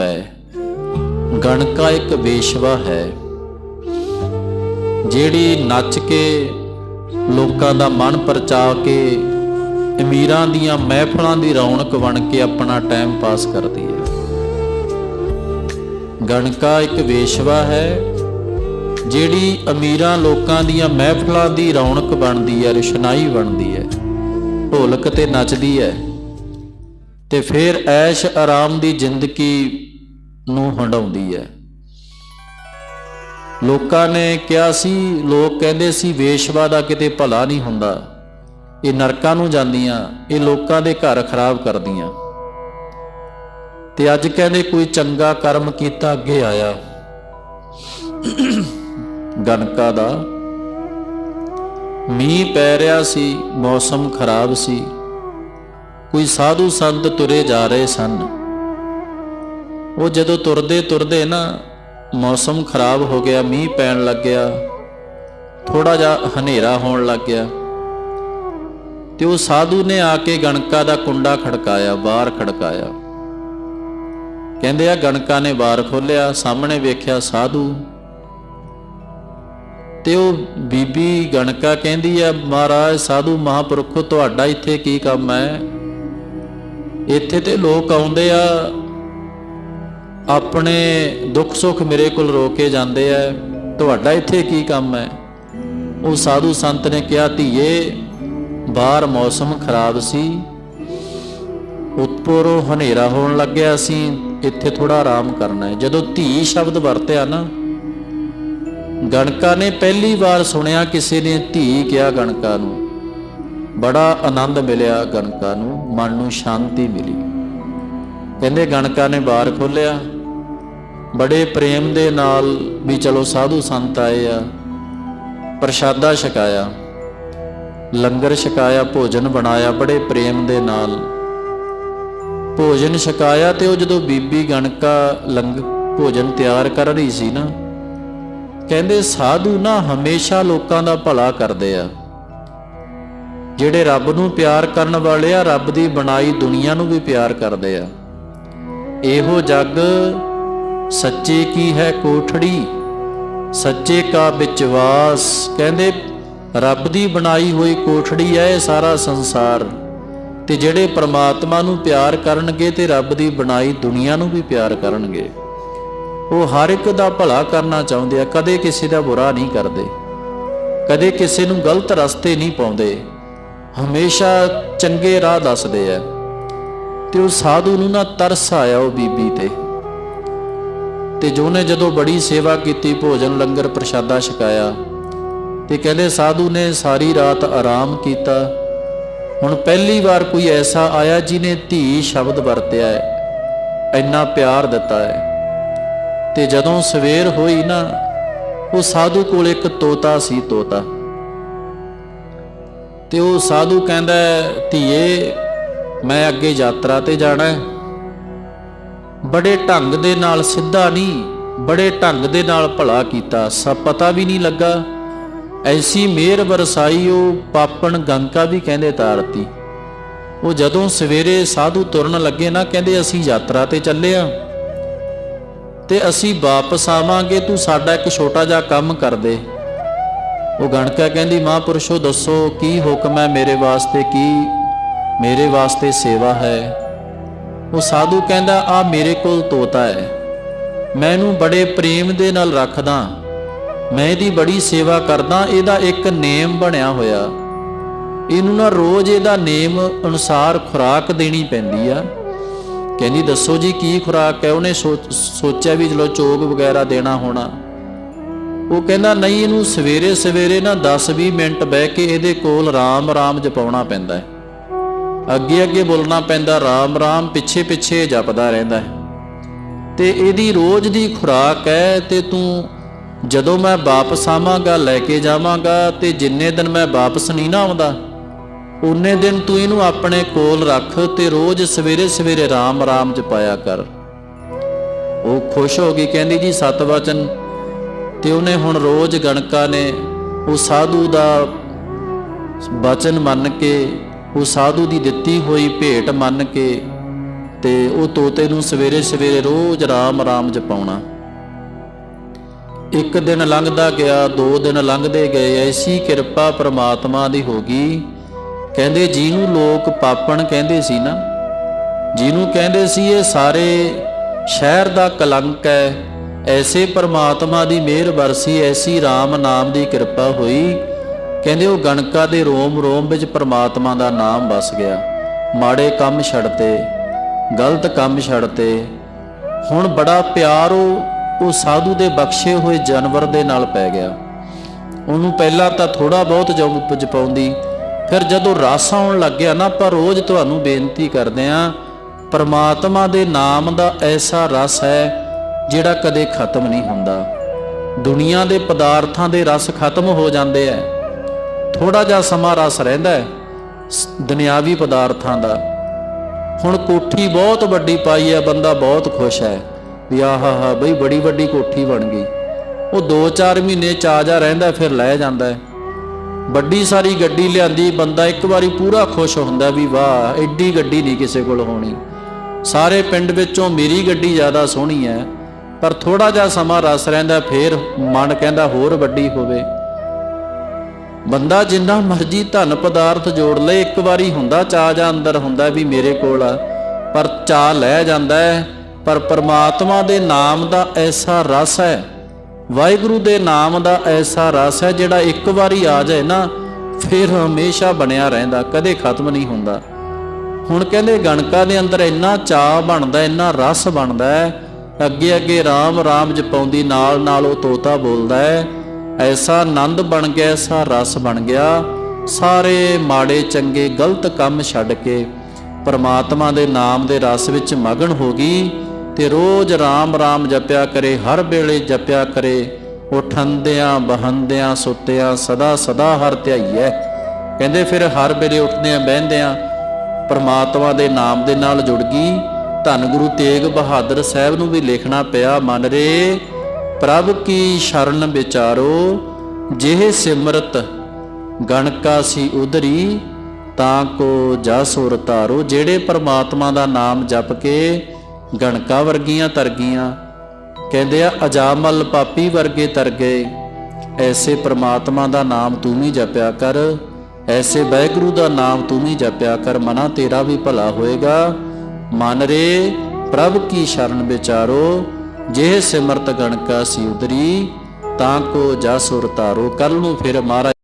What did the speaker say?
ਪੈ ਗਣਕਾ ਇੱਕ ਵੇਸ਼ਵਾ ਹੈ, ਜਿਹੜੀ ਨੱਚ ਕੇ ਲੋਕਾਂ ਦਾ ਮਨ ਪਰਚਾ ਕੇ ਅਮੀਰਾਂ ਦੀਆਂ ਮਹਿਫਲਾਂ ਦੀ ਰੌਣਕ ਬਣ ਕੇ ਆਪਣਾ ਟਾਈਮ ਪਾਸ ਕਰਦੀ ਹੈ। ਗਣਕਾ ਇੱਕ ਵੇਸ਼ਵਾ ਹੈ, ਜਿਹੜੀ ਅਮੀਰਾਂ ਲੋਕਾਂ ਦੀਆਂ ਮਹਿਫਲਾਂ ਦੀ ਰੌਣਕ ਬਣਦੀ ਹੈ, ਰੁਸ਼ਨਾਈ ਬਣਦੀ ਹੈ, ਢੋਲਕ ਤੇ ਨੱਚਦੀ ਹੈ ਤੇ ਫਿਰ ਐਸ਼ ਆਰਾਮ ਦੀ ਜ਼ਿੰਦਗੀ ਨੂੰ ਹੰਡਾਉਂਦੀ ਹੈ। ਲੋਕਾਂ ਨੇ ਕਿਹਾ ਸੀ, ਲੋਕ ਕਹਿੰਦੇ ਸੀ, ਵੇਸ਼ਵਾ ਦਾ ਕਿਤੇ ਭਲਾ ਨਹੀਂ ਹੁੰਦਾ। ਇਹ ਨਰਕਾਂ ਨੂੰ ਜਾਂਦੀਆਂ, ਇਹ ਲੋਕਾਂ ਦੇ ਘਰ ਖਰਾਬ ਕਰਦੀਆਂ। ਤੇ ਅੱਜ ਕਹਿੰਦੇ ਕੋਈ ਚੰਗਾ ਕਰਮ ਕੀਤਾ, ਅੱਗੇ ਆਇਆ। ਗਨਕਾ ਦਾ, ਮੀਂਹ ਪੈ ਰਿਹਾ ਸੀ, ਮੌਸਮ ਖਰਾਬ ਸੀ। ਕੋਈ ਸਾਧੂ ਸੰਤ ਤੁਰੇ ਜਾ ਰਹੇ ਸਨ। ਉਹ ਜਦੋਂ ਤੁਰਦੇ ਤੁਰਦੇ ਨਾ ਮੌਸਮ ਖਰਾਬ ਹੋ ਗਿਆ, ਮੀਂਹ ਪੈਣ ਲੱਗ ਗਿਆ ਥੋੜਾ ਜਿਹਾ ਹਨੇਰਾ ਹੋਣ ਲੱਗ ਗਿਆ, ਤੇ ਉਹ ਸਾਧੂ ਨੇ ਆ ਕੇ ਗਣਕਾ ਦਾ ਕੁੰਡਾ ਖੜਕਾਇਆ ਬਾਹਰ ਖੜਕਾਇਆ। ਕਹਿੰਦੇ ਆ ਗਣਕਾ ਨੇ ਬਾਹਰ ਖੋਲਿਆ ਸਾਹਮਣੇ ਵੇਖਿਆ ਸਾਧੂ। ਤੇ ਉਹ ਬੀਬੀ ਗਣਕਾ ਕਹਿੰਦੀ ਆ, ਮਹਾਰਾਜ, ਸਾਧੂ ਮਹਾਪੁਰਖ, ਤੁਹਾਡਾ ਇੱਥੇ ਕੀ ਕੰਮ ਹੈ? ਇੱਥੇ ਤੇ ਲੋਕ ਆਉਂਦੇ ਆ ਆਪਣੇ ਦੁੱਖ ਸੁੱਖ ਮੇਰੇ ਕੋਲ ਰੋ ਕੇ ਜਾਂਦੇ ਆ ਤੁਹਾਡਾ ਇੱਥੇ ਕੀ ਕੰਮ ਹੈ ਉਹ ਸਾਧੂ ਸੰਤ ਨੇ ਕਿਹਾ, ਧੀਏ, ਬਾਹਰ ਮੌਸਮ ਖਰਾਬ ਸੀ। ਉੱਪਰੋਂ ਹਨੇਰਾ ਹੋਣ ਲੱਗਿਆ ਸੀ। ਇੱਥੇ ਥੋੜਾ ਆਰਾਮ ਕਰਨਾ ਹੈ ਜਦੋਂ ਧੀ ਸ਼ਬਦ ਵਰਤਿਆ ਨਾ, ਗਣਕਾ ਨੇ ਪਹਿਲੀ ਵਾਰ ਸੁਣਿਆ ਕਿਸੇ ਨੇ ਧੀ ਕਿਹਾ ਗਣਕਾ ਨੂੰ। ਬੜਾ ਆਨੰਦ ਮਿਲਿਆ ਗਣਕਾ ਨੂੰ, ਮਨ ਨੂੰ ਸ਼ਾਂਤੀ ਮਿਲੀ। ਕਹਿੰਦੇ, ਗਣਕਾ ਨੇ ਬਾਰ ਖੋਲਿਆ ਬੜੇ ਪ੍ਰੇਮ ਦੇ ਨਾਲ ਵੀ ਚਲੋ ਸਾਧੂ ਸੰਤ ਆਏ ਆ, ਪ੍ਰਸ਼ਾਦਾ ਛਕਾਇਆ, ਲੰਗਰ ਛਕਾਇਆ, ਭੋਜਨ ਬਣਾਇਆ, ਬੜੇ ਪ੍ਰੇਮ ਦੇ ਨਾਲ। ਭੋਜਨ ਛਕਾਇਆ ਤੇ ਉਹ ਜਦੋਂ ਬੀਬੀ ਗਣਕਾ ਲੰਗ, ਭੋਜਨ ਤਿਆਰ ਕਰ ਰਹੀ ਸੀ ਨਾ, ਕਹਿੰਦੇ ਸਾਧੂ ਨਾ ਹਮੇਸ਼ਾ ਲੋਕਾਂ ਦਾ ਭਲਾ ਕਰਦੇ ਆ। ਜਿਹੜੇ ਰੱਬ ਨੂੰ ਪਿਆਰ ਕਰਨ ਵਾਲੇ ਆ, ਰੱਬ ਦੀ ਬਣਾਈ ਦੁਨੀਆ ਨੂੰ ਵੀ ਪਿਆਰ ਕਰਦੇ ਆ। ਇਹੋ ਜੱਗ ਸੱਚੇ ਕੀ ਹੈ ਕੋਠੜੀ? ਸੱਚੇ ਕਾ ਵਿਚਵਾਸ ਕਹਿੰਦੇ, ਰੱਬ ਦੀ ਬਣਾਈ ਹੋਈ ਕੋਠੜੀ ਹੈ ਇਹ ਸਾਰਾ ਸੰਸਾਰ। ਤੇ ਜਿਹੜੇ ਪ੍ਰਮਾਤਮਾ ਨੂੰ ਪਿਆਰ ਕਰਨਗੇ ਤੇ ਰੱਬ ਦੀ ਬਣਾਈ ਦੁਨੀਆ ਨੂੰ ਵੀ ਪਿਆਰ ਕਰਨਗੇ। ਉਹ ਹਰ ਇੱਕ ਦਾ ਭਲਾ ਕਰਨਾ ਚਾਹੁੰਦੇ ਆ, ਕਦੇ ਕਿਸੇ ਦਾ ਬੁਰਾ ਨਹੀਂ ਕਰਦੇ। ਕਦੇ ਕਿਸੇ ਨੂੰ ਗਲਤ ਰਸਤੇ ਨਹੀਂ ਪਾਉਂਦੇ। ਹਮੇਸ਼ਾ ਚੰਗੇ ਰਾਹ ਦੱਸਦੇ ਆ। ਤੇ ਉਹ ਸਾਧੂ ਨੂੰ ਨਾ ਤਰਸ ਆਇਆ ਉਹ ਬੀਬੀ ਤੇ। ਤੇ ਜੋ ਨੇ ਜਦੋਂ ਬੜੀ ਸੇਵਾ ਕੀਤੀ, ਭੋਜਨ ਲੰਗਰ ਪ੍ਰਸ਼ਾਦਾ ਛਕਾਇਆ। ਤੇ ਕਹਿੰਦੇ, ਸਾਧੂ ਨੇ ਸਾਰੀ ਰਾਤ ਆਰਾਮ ਕੀਤਾ। ਹੁਣ ਪਹਿਲੀ ਵਾਰ ਕੋਈ ਐਸਾ ਆਇਆ ਜਿਨੇ ਧੀ ਸ਼ਬਦ ਵਰਤਿਆ ਹੈ, ਇੰਨਾ ਪਿਆਰ ਦਿੱਤਾ ਹੈ। ਤੇ ਜਦੋਂ ਸਵੇਰ ਹੋਈ ਨਾ, ਉਹ ਸਾਧੂ ਕੋਲ ਇੱਕ ਤੋਤਾ ਸੀ ਤੋਤਾ। ਤੇ ਉਹ ਸਾਧੂ ਕਹਿੰਦਾ, ਧੀਏ, ਮੈਂ ਅੱਗੇ ਯਾਤਰਾ ਤੇ ਜਾਣਾ ਹੈ। ਬੜੇ ਢੰਗ ਦੇ ਨਾਲ ਸਿੱਧਾ ਨਹੀਂ, ਬੜੇ ਢੰਗ ਦੇ ਨਾਲ ਭਲਾ ਕੀਤਾ ਸਭ ਪਤਾ ਵੀ ਨਹੀਂ ਲੱਗਾ। ਐਸੀ ਮਿਹਰ ਵਰਸਾਈ ਉਹ ਪਾਪਣ ਗੰਕਾ ਵੀ ਕਹਿੰਦੇ ਤਾਰਤੀ। ਉਹ ਜਦੋਂ ਸਵੇਰੇ ਸਾਧੂ ਤੁਰਨ ਲੱਗੇ ਨਾ, ਕਹਿੰਦੇ ਅਸੀਂ ਯਾਤਰਾ ਤੇ ਚੱਲੇ ਆ। ਤੇ ਅਸੀਂ ਵਾਪਸ ਆਵਾਂਗੇ, ਤੂੰ ਸਾਡਾ ਇੱਕ ਛੋਟਾ ਜਿਹਾ ਕੰਮ ਕਰ ਦੇ। ਉਹ ਗਣਕਾ ਕਹਿੰਦੀ, ਮਹਾਂਪੁਰਸ਼ੋ, ਦੱਸੋ, ਕੀ ਹੁਕਮ ਹੈ ਮੇਰੇ ਵਾਸਤੇ, ਕੀ ਮੇਰੇ ਵਾਸਤੇ ਸੇਵਾ ਹੈ? ਉਹ ਸਾਧੂ ਕਹਿੰਦਾ, ਆ ਮੇਰੇ ਕੋਲ ਤੋਤਾ ਹੈ। ਮੈਂ ਇਹਨੂੰ ਬੜੇ ਪ੍ਰੇਮ ਦੇ ਨਾਲ ਰੱਖਦਾ। ਮੈਂ ਇਹਦੀ ਬੜੀ ਸੇਵਾ ਕਰਦਾ। ਇਹਦਾ ਇੱਕ ਨੇਮ ਬਣਿਆ ਹੋਇਆ। ਇਹਨੂੰ ਨਾ ਰੋਜ਼ ਇਹਦਾ ਨੇਮ ਅਨੁਸਾਰ ਖੁਰਾਕ ਦੇਣੀ ਪੈਂਦੀ ਆ। ਕਹਿੰਦੀ, ਦੱਸੋ ਜੀ ਕੀ ਖੁਰਾਕ ਹੈ? ਉਹਨੇ ਸੋਚਿਆ ਵੀ ਚਲੋ ਚੋਗ ਵਗੈਰਾ ਦੇਣਾ ਹੋਣਾ। ਉਹ ਕਹਿੰਦਾ, ਨਹੀਂ, ਇਹਨੂੰ ਸਵੇਰੇ ਸਵੇਰੇ ਨਾ 10-20 ਮਿੰਟ ਬਹਿ ਕੇ ਇਹਦੇ ਕੋਲ ਰਾਮ ਰਾਮ ਜਪਾਉਣਾ ਪੈਂਦਾ ਹੈ। ਅੱਗੇ ਅੱਗੇ ਬੋਲਣਾ ਪੈਂਦਾ, ਰਾਮ ਰਾਮ ਪਿੱਛੇ ਪਿੱਛੇ ਜਪਦਾ ਰਹਿੰਦਾ ਹੈ। ਤੇ ਇਹਦੀ ਰੋਜ਼ ਦੀ ਖੁਰਾਕ ਹੈ ਤੇ ਤੂੰ ਜਦੋਂ ਮੈਂ ਵਾਪਸ ਆਵਾਂਗਾ, ਲੈ ਕੇ ਜਾਵਾਂਗਾ ਤੇ ਜਿੰਨੇ ਦਿਨ ਮੈਂ ਵਾਪਸ ਨਹੀਂ ਨਾ ਆਉਂਦਾ ਉਨੇ ਦਿਨ ਤੂੰ ਇਹਨੂੰ ਆਪਣੇ ਕੋਲ ਰੱਖ ਤੇ ਰੋਜ਼ ਸਵੇਰੇ ਸਵੇਰੇ ਰਾਮ ਰਾਮ ਜਪਾਇਆ ਕਰ। ਉਹ ਖੁਸ਼ ਹੋ ਗਈ, ਕਹਿੰਦੀ ਜੀ ਸਤ ਵਚਨ ਤੇ ਉਹਨੇ ਹੁਣ ਰੋਜ਼ ਗਣਕਾ ਨੇ ਉਹ ਸਾਧੂ ਦਾ ਬਚਨ ਮੰਨ ਕੇ ਉਹ ਸਾਧੂ ਦੀ ਦਿੱਤੀ ਹੋਈ ਭੇਟ ਮੰਨ ਕੇ ਤੇ ਉਹ ਤੋਤੇ ਨੂੰ ਸਵੇਰੇ ਸਵੇਰੇ ਰੋਜ਼ ਰਾਮ ਰਾਮ ਜਪਾਉਣਾ। ਇੱਕ ਦਿਨ ਲੰਘਦਾ ਗਿਆ, ਦੋ ਦਿਨ ਲੰਘਦੇ ਗਏ, ਐਸੀ ਕਿਰਪਾ ਪ੍ਰਮਾਤਮਾ ਦੀ ਹੋ ਗਈ। ਕਹਿੰਦੇ, ਜਿਹਨੂੰ ਲੋਕ ਪਾਪਣ ਕਹਿੰਦੇ ਸੀ ਨਾ, ਜਿਹਨੂੰ ਕਹਿੰਦੇ ਸੀ ਇਹ ਸਾਰੇ ਸ਼ਹਿਰ ਦਾ ਕਲੰਕ ਹੈ, ਐਸੇ ਪ੍ਰਮਾਤਮਾ ਦੀ ਮਿਹਰ ਵਰਸੀ ਐਸੀ RAM ਨਾਮ ਦੀ ਕਿਰਪਾ ਹੋਈ ਕਹਿੰਦੇ ਉਹ ਗਣਕਾ ਦੇ ਰੋਮ ਰੋਮ ਵਿੱਚ ਪਰਮਾਤਮਾ ਦਾ ਨਾਮ ਵਸ ਗਿਆ। ਮਾੜੇ ਕੰਮ ਛੱਡਤੇ, ਗਲਤ ਕੰਮ ਛੱਡਤੇ। ਹੁਣ ਬੜਾ ਪਿਆਰ ਉਹ ਉਹ ਸਾਧੂ ਦੇ ਬਖਸ਼ੇ ਹੋਏ ਜਾਨਵਰ ਦੇ ਨਾਲ ਪੈ ਗਿਆ। ਉਹਨੂੰ ਪਹਿਲਾਂ ਤਾਂ ਥੋੜਾ ਬਹੁਤ ਜਪ ਜਪਾਉਂਦੀ ਫਿਰ ਜਦੋਂ ਰਸ ਆਉਣ ਲੱਗ ਗਿਆ ਨਾ ਪਰ ਰੋਜ਼ ਤੁਹਾਨੂੰ ਬੇਨਤੀ ਕਰਦੇ ਆਂ ਪਰਮਾਤਮਾ ਦੇ ਨਾਮ ਦਾ ਐਸਾ ਰਸ ਹੈ ਜਿਹੜਾ ਕਦੇ ਖਤਮ ਨਹੀਂ ਹੁੰਦਾ। ਦੁਨੀਆ ਦੇ ਪਦਾਰਥਾਂ ਦੇ ਰਸ ਖਤਮ ਹੋ ਜਾਂਦੇ ਐ ਥੋੜਾ ਜਿਹਾ ਸਮਾਂ ਰਸ ਰਹਿੰਦਾ ਹੈ ਦੁਨਿਆਵੀ ਪਦਾਰਥਾਂ ਦਾ। ਹੁਣ ਕੋਠੀ ਬਹੁਤ ਵੱਡੀ ਪਾਈ ਹੈ, ਬੰਦਾ ਬਹੁਤ ਖੁਸ਼ ਹੈ ਵੀ ਆਹਾ ਹਾ ਬਈ ਬੜੀ ਵੱਡੀ ਕੋਠੀ ਬਣ ਗਈ। ਉਹ 2-4 ਮਹੀਨੇ ਚ ਜਾ ਰਹਿੰਦਾ ਫਿਰ ਲੈ ਜਾਂਦਾ ਹੈ। ਵੱਡੀ ਸਾਰੀ ਗੱਡੀ ਲਿਆਂਦੀ, ਬੰਦਾ ਇੱਕ ਵਾਰੀ ਪੂਰਾ ਖੁਸ਼ ਹੁੰਦਾ ਵੀ ਵਾਹ ਐਡੀ ਗੱਡੀ ਨਹੀਂ ਕਿਸੇ ਕੋਲ ਹੋਣੀ। ਸਾਰੇ ਪਿੰਡ ਵਿੱਚੋਂ ਮੇਰੀ ਗੱਡੀ ਜ਼ਿਆਦਾ ਸੋਹਣੀ ਹੈ, ਪਰ ਥੋੜਾ ਜਿਹਾ ਸਮਾਂ ਰਸ ਰਹਿੰਦਾ, ਫੇਰ ਮਨ ਕਹਿੰਦਾ ਹੋਰ ਵੱਡੀ ਹੋਵੇ। ਬੰਦਾ ਜਿੰਨਾ ਮਰਜ਼ੀ ਧਨ ਪਦਾਰਥ ਜੋੜ ਲਏ ਇੱਕ ਵਾਰੀ ਹੁੰਦਾ ਚਾਹ ਜਾਂ ਅੰਦਰ ਹੁੰਦਾ ਵੀ ਮੇਰੇ ਕੋਲ ਆ। ਪਰ ਚਾਹ ਲੈ ਜਾਂਦਾ ਹੈ। ਪਰ ਪਰਮਾਤਮਾ ਦੇ ਨਾਮ ਦਾ ਐਸਾ ਰਸ ਹੈ, ਵਾਹਿਗੁਰੂ ਦੇ ਨਾਮ ਦਾ ਐਸਾ ਰਸ ਹੈ, ਜਿਹੜਾ ਇੱਕ ਵਾਰੀ ਆ ਜਾਏ ਨਾ, ਫਿਰ ਹਮੇਸ਼ਾ ਬਣਿਆ ਰਹਿੰਦਾ, ਕਦੇ ਖਤਮ ਨਹੀਂ ਹੁੰਦਾ। ਹੁਣ ਕਹਿੰਦੇ ਗਣਕਾ ਦੇ ਅੰਦਰ ਇੰਨਾ ਚਾਹ ਬਣਦਾ, ਇੰਨਾ ਰਸ ਬਣਦਾ ਹੈ, ਅੱਗੇ ਅੱਗੇ RAM RAM ਜਪਾਉਂਦੀ ਨਾਲ ਨਾਲ ਉਹ ਤੋਤਾ ਬੋਲਦਾ ਹੈ। ਐਸਾ ਆਨੰਦ ਬਣ ਗਿਆ, ਐਸਾ ਰਸ ਬਣ ਗਿਆ। ਸਾਰੇ ਮਾੜੇ ਚੰਗੇ ਗਲਤ ਕੰਮ ਛੱਡ ਕੇ ਪਰਮਾਤਮਾ ਦੇ ਨਾਮ ਦੇ ਰਸ ਵਿੱਚ ਮਗਨ ਹੋ ਗਈ ਤੇ ਰੋਜ਼ ਰਾਮ ਰਾਮ ਜਪਿਆ ਕਰੇ, ਹਰ ਵੇਲੇ ਜਪਿਆ ਕਰੇ। ਉਠੰਦਿਆਂ, ਬਹੰਦਿਆਂ, ਸੁੱਤਿਆਂ, ਸਦਾ ਸਦਾ ਹਰ ਧਿਆਈਐ। ਕਹਿੰਦੇ ਫਿਰ ਹਰ ਵੇਲੇ ਉੱਠਦਿਆਂ, ਬਹਿੰਦਿਆਂ ਪਰਮਾਤਮਾ ਦੇ ਨਾਮ ਦੇ ਨਾਲ ਜੁੜ ਗਈ। ਧੰਨ ਗੁਰੂ ਤੇਗ ਬਹਾਦਰ ਸਾਹਿਬ ਨੂੰ ਵੀ ਲਿਖਣਾ ਪਿਆ, ਮਨ ਰੇ। ਪ੍ਰਭ ਕੀ ਸ਼ਰਨ ਵਿਚਾਰੋ, ਜਿਹ ਸਿਮਰਤ ਗਣਕਾ ਸੀ ਉਧਰੀ, ਤਾਂ ਕੋ ਜਸੁਰ ਤਾਰੋ ਜਿਹੜੇ ਪਰਮਾਤਮਾ ਦਾ ਨਾਮ ਜਪ ਕੇ ਗਣਕਾ ਵਰਗੀਆਂ ਤਰ ਗਈਆਂ ਕਹਿੰਦੇ ਆ ਅਜਾਮਲ ਪਾਪੀ ਵਰਗੇ ਤਰ ਗਏ ਐਸੇ ਪ੍ਰਮਾਤਮਾ ਦਾ ਨਾਮ ਤੂੰ ਵੀ ਜਪਿਆ ਕਰ, ਐਸੇ ਵਾਹਿਗੁਰੂ ਦਾ ਨਾਮ ਤੂੰ ਵੀ ਜਪਿਆ ਕਰ, ਮਨਾ ਤੇਰਾ ਵੀ ਭਲਾ ਹੋਏਗਾ। ਮਨ ਰੇ, ਪ੍ਰਭ ਕੀ ਸ਼ਰਨ ਵਿਚਾਰੋ ਜੇ ਸਿਮਰਤ ਗਣਕਾ ਸੀ ਉਦਰੀ ਤਾਂ ਕੋ ਜਸੁਰ ਤਾਰੋ ਕੱਲ ਨੂੰ ਫਿਰ ਮਹਾਰਾਜ